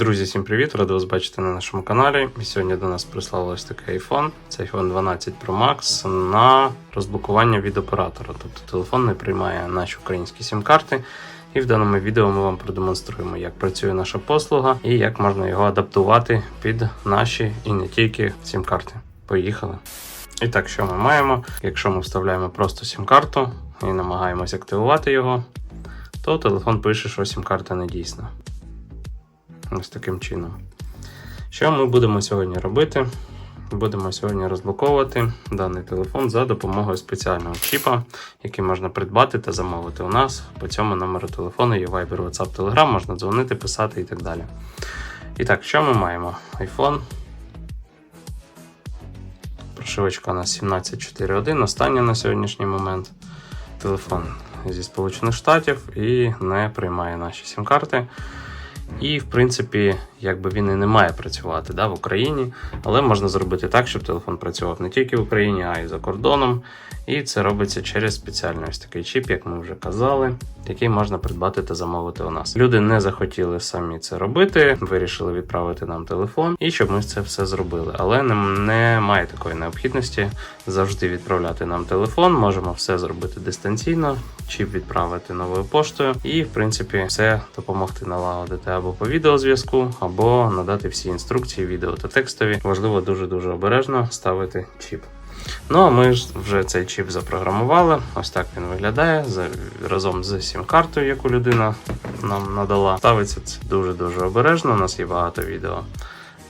Друзі, всім привіт! Радий вас бачити на нашому каналі. Сьогодні до нас прислали ось такий iPhone. Це iPhone 12 Pro Max на розблокування від оператора. Тобто телефон не приймає наші українські сім-карти. І в даному відео ми вам продемонструємо, як працює наша послуга і як можна його адаптувати під наші і не тільки сім-карти. Поїхали! І так, що ми маємо? Якщо ми вставляємо просто сім-карту і намагаємось активувати його, то телефон пише, що сім-карта не дійсна. Ось таким чином. Що ми будемо сьогодні робити? Будемо сьогодні розблоковувати даний телефон за допомогою спеціального чіпа, який можна придбати та замовити у нас. По цьому номеру телефону є Viber, WhatsApp, Telegram, можна дзвонити, писати і так далі. І так, що ми маємо? iPhone. Прошивочка у нас 17.4.1, остання на сьогоднішній момент. Телефон зі Сполучених Штатів і не приймає наші сім-карти. І, в принципі, якби він і не має працювати да, в Україні, але можна зробити так, щоб телефон працював не тільки в Україні, а й за кордоном. І це робиться через спеціальний ось такий чіп, як ми вже казали, який можна придбати та замовити у нас. Люди не захотіли самі це робити, вирішили відправити нам телефон і щоб ми це все зробили. Але немає такої необхідності завжди відправляти нам телефон. Можемо все зробити дистанційно, чіп відправити новою поштою, і в принципі все допомогти налагодити або по відеозв'язку, або надати всі інструкції, відео та текстові. Важливо дуже дуже обережно ставити чіп. Ну а ми вже цей чіп запрограмували. Ось так він виглядає разом з сім-картою, яку людина нам надала. Ставиться це дуже-дуже обережно. У нас є багато відео,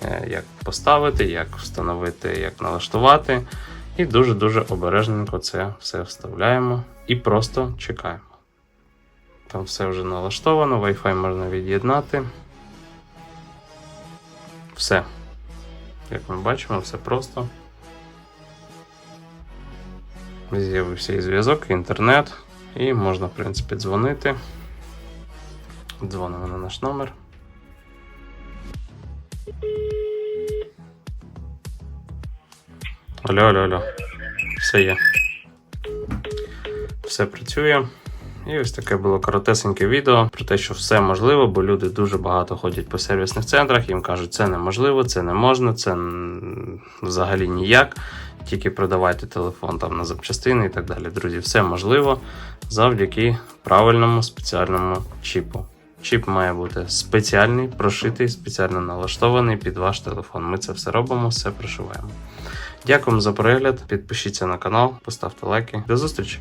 е, як поставити, як встановити, як налаштувати. І дуже-дуже обережненько це все вставляємо і просто чекаємо. Там все вже налаштовано, Wi-Fi можна від'єднати. Все. Як ми бачимо, все просто. З'явився і зв'язок, і інтернет, і можна, в принципі, дзвонити. Дзвонимо на наш номер. Алло, алло, алло. Все є. Все працює. І ось таке було коротесеньке відео про те, що все можливо, бо люди дуже багато ходять по сервісних центрах, їм кажуть, це неможливо, це не можна, це взагалі ніяк. Тільки продавайте телефон там на запчастини і так далі. Друзі, все можливо завдяки правильному спеціальному чіпу. Чіп має бути спеціальний, прошитий, спеціально налаштований під ваш телефон. Ми це все робимо, все прошиваємо. Дякуємо за перегляд. Підпишіться на канал, поставте лайки. До зустрічі!